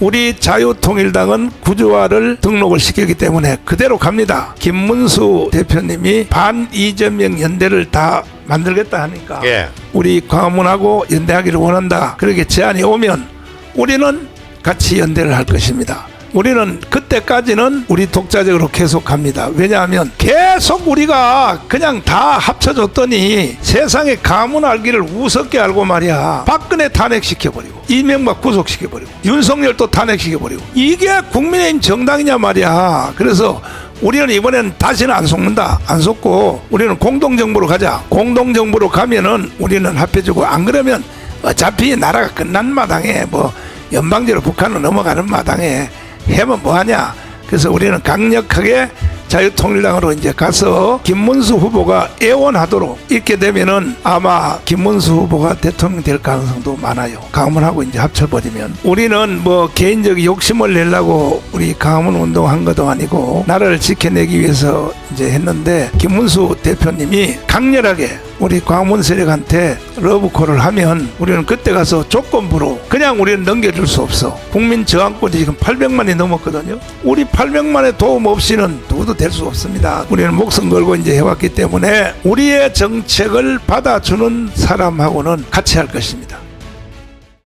우리 자유통일당은 구조화를 등록을 시켰기 때문에 그대로 갑니다. 김문수 대표님이 반 이재명 연대를 다 만들겠다 하니까 예. 우리 광화문하고 연대하기를 원한다. 그렇게 제안이 오면 우리는 같이 연대를 할 것입니다. 우리는 그때까지는 우리 독자적으로 계속 갑니다. 왜냐하면 계속 우리가 그냥 다 합쳐줬더니 세상에 가문 알기를 우습게 알고 말이야. 박근혜 탄핵시켜버리고 이명박 구속시켜버리고 윤석열도 탄핵시켜버리고 이게 국민의힘 정당이냐 말이야. 그래서 우리는 이번엔 다시는 안 속는다. 안 속고 우리는 공동정부로 가자. 공동정부로 가면은 우리는 합해주고 안 그러면 어차피 나라가 끝난 마당에 뭐 연방제로 북한으로 넘어가는 마당에 해면 뭐하냐. 그래서 우리는 강력하게 자유통일당으로 이제 가서 김문수 후보가 애원하도록 이렇게 되면은 아마 김문수 후보가 대통령 될 가능성도 많아요. 강문하고 이제 합쳐버리면 우리는 뭐 개인적 욕심을 내려고 우리 강문 운동한 것도 아니고 나라를 지켜내기 위해서 이제 했는데 김문수 대표님이 강렬하게 우리 광문 세력한테 러브콜을 하면 우리는 그때 가서 조건부로 그냥 우리는 넘겨줄 수 없어. 국민 저항권이 지금 800만이 넘었거든요. 우리 800만의 도움 없이는 누구도 될 수 없습니다. 우리는 목숨 걸고 이제 해왔기 때문에 우리의 정책을 받아주는 사람하고는 같이 할 것입니다.